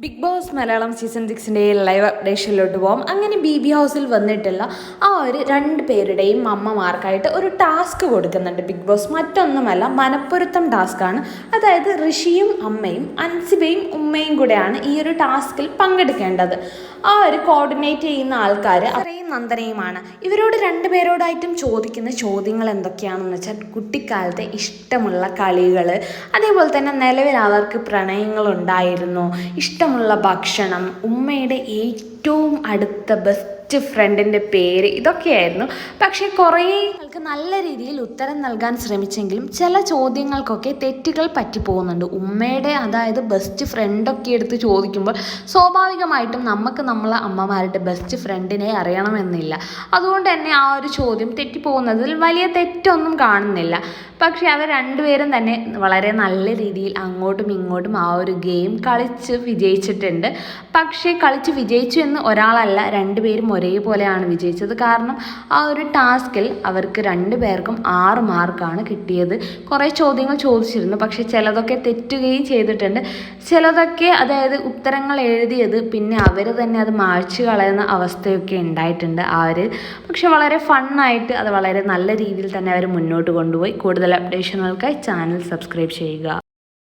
Big Boss Malayalam season സിക്സിന്റെ live അപ്ഡേഷനിലോട്ട് പോകാം അങ്ങനെ ബി ബി ഹൗസിൽ വന്നിട്ടുള്ള ആ ഒരു രണ്ട് പേരുടെയും അമ്മമാർക്കായിട്ട് ഒരു ടാസ്ക് കൊടുക്കുന്നുണ്ട് ബിഗ് ബോസ് മറ്റൊന്നുമല്ല മനപ്പൊരുത്തം ടാസ്ക്കാണ് അതായത് ഋഷിയും അമ്മയും അൻസിബയും ഉമ്മയും കൂടെയാണ് ഈ ഒരു ടാസ്കിൽ പങ്കെടുക്കേണ്ടത്. ആ ഒരു കോർഡിനേറ്റ് ചെയ്യുന്ന ആൾക്കാർ നന്ദനയുമാണ്. ഇവരോട് രണ്ടുപേരോടായിട്ടും ചോദിക്കുന്ന ചോദ്യങ്ങൾ എന്തൊക്കെയാണെന്ന് വെച്ചാൽ കുട്ടിക്കാലത്തെ ഇഷ്ടമുള്ള കളികൾ അതേപോലെ തന്നെ നിലവിൽ അവർക്ക് പ്രണയങ്ങൾ ഉണ്ടായിരുന്നു ഇഷ്ടമുള്ള ഭക്ഷണം ഉമ്മയുടെ ഏറ്റവും അടുത്ത ബെസ്റ്റ് ഫ്രണ്ടിന്റെ പേര് ഇതൊക്കെയായിരുന്നു. പക്ഷേ കുറേ ആൾക്ക് നല്ല രീതിയിൽ ഉത്തരം നൽകാൻ ശ്രമിച്ചെങ്കിലും ചില ചോദ്യങ്ങൾക്കൊക്കെ തെറ്റുകൾ പറ്റിപ്പോകുന്നുണ്ട്. ഉമ്മയുടെ അതായത് ബെസ്റ്റ് ഫ്രണ്ടൊക്കെ എടുത്ത് ചോദിക്കുമ്പോൾ സ്വാഭാവികമായിട്ടും നമുക്ക് നമ്മളെ അമ്മമാരുടെ ബെസ്റ്റ് ഫ്രണ്ടിനെ അറിയണമെന്നില്ല. അതുകൊണ്ട് തന്നെ ആ ഒരു ചോദ്യം തെറ്റിപ്പോകുന്നതിൽ വലിയ തെറ്റൊന്നും കാണുന്നില്ല. പക്ഷേ അവർ രണ്ടുപേരും തന്നെ വളരെ നല്ല രീതിയിൽ അങ്ങോട്ടും ഇങ്ങോട്ടും ആ ഒരു ഗെയിം കളിച്ച് വിജയിച്ചിട്ടുണ്ട്. പക്ഷേ കളിച്ച് വിജയിച്ചു എന്ന് ഒരാളല്ല രണ്ടുപേരും ഒരേപോലെയാണ് വിജയിച്ചത്. കാരണം ആ ഒരു ടാസ്കിൽ അവർക്ക് രണ്ട് പേർക്കും ആറ് മാർക്കാണ് കിട്ടിയത്. കുറേ ചോദ്യങ്ങൾ ചോദിച്ചിരുന്നു. പക്ഷേ ചിലതൊക്കെ തെറ്റുകയും ചെയ്തിട്ടുണ്ട്. ചിലതൊക്കെ അതായത് ഉത്തരങ്ങൾ എഴുതിയത് പിന്നെ അവർ തന്നെ അത് മായ്ച്ചു കളയുന്ന അവസ്ഥയൊക്കെ ഉണ്ടായിട്ടുണ്ട് ആ ഒരു പക്ഷെ വളരെ ഫണ്ണായിട്ട് അത് വളരെ നല്ല രീതിയിൽ തന്നെ അവർ മുന്നോട്ട് കൊണ്ടുപോയി. കൂടുതൽ അപ്ഡേഷനുകൾക്കായി ചാനൽ സബ്സ്ക്രൈബ് ചെയ്യുക.